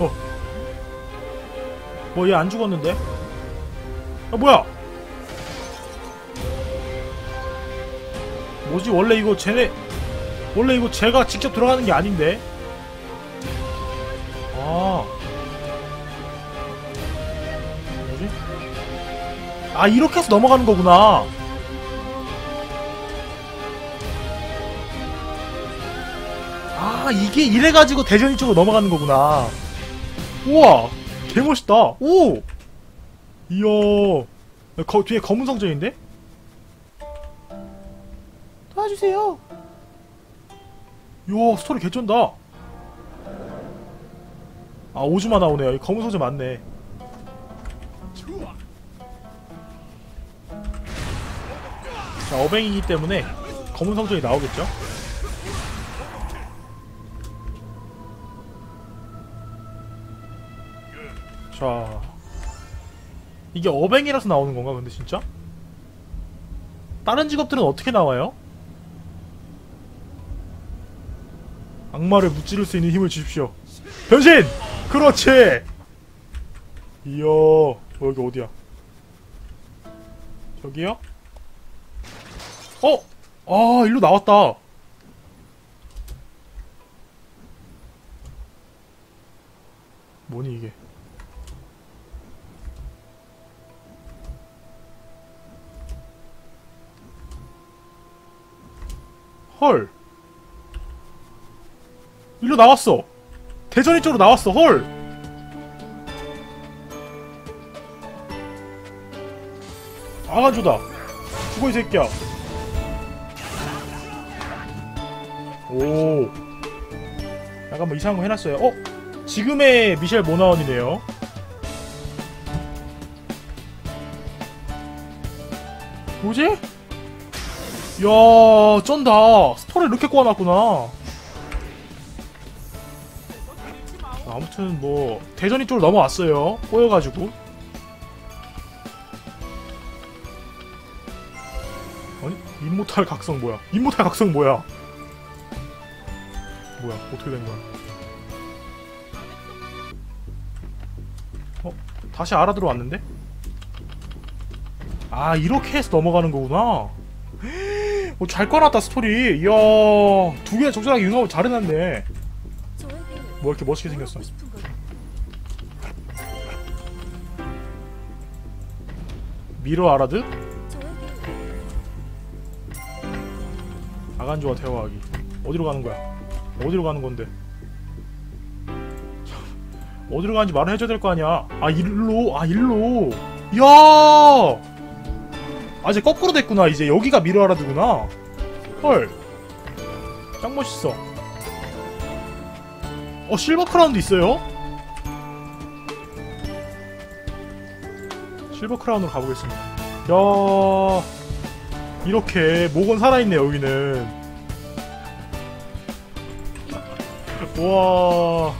어. 뭐 얘 안 죽었는데? 아 뭐야? 뭐지 원래 이거 쟤네 원래 이거 제가 직접 들어가는 게 아닌데? 아 뭐지? 아 이렇게 해서 넘어가는 거구나 아 이게 이래가지고 대전 이 쪽으로 넘어가는 거구나 우와 개멋있다. 오! 이야 거, 뒤에 검은 성전인데? 도와주세요. 이야 스토리 개쩐다. 아 오즈마 나오네요. 이 검은 성전 맞네. 자 어뱅이기 때문에 검은 성전이 나오겠죠? 자 이게 어뱅이라서 나오는 건가 근데 진짜? 다른 직업들은 어떻게 나와요? 악마를 무찌를 수 있는 힘을 주십시오 변신! 그렇지! 이야 어, 여기 어디야 저기요? 어? 아 일로 나왔다 뭐니 이게 헐. 일로 나왔어. 대전이 쪽으로 나왔어. 헐. 아가주다. 죽어 이 새끼야. 오. 약간 뭐 이상한 거 해놨어요. 어? 지금의 미셸 모나원이네요. 뭐지? 이야 쩐다. 스토리 이렇게 꼬아놨구나. 아무튼 뭐 대전이 쪽으로 넘어왔어요. 꼬여가지고. 아니 임모탈 각성 뭐야? 임모탈 각성 뭐야? 뭐야 어떻게 된 거야? 어? 다시 알아들어왔는데? 아 이렇게 해서 넘어가는 거구나 어, 잘 꺼놨다 스토리. 이야 두 개나 적절하게 융합을 잘 해놨네 뭐 이렇게 멋있게 생겼어. 미러 아라드? 아간조와 대화하기. 어디로 가는 거야? 어디로 가는 건데? 어디로 가는지 말을 해줘야 될 거 아니야. 아 일로 아 일로. 이야 아 이제 거꾸로 됐구나 이제. 여기가 미러 아라드구나. 헐짱 멋있어. 어 실버 크라운도 있어요? 실버 크라운으로 가보겠습니다. 야 이렇게 목은 살아있네 여기는. 와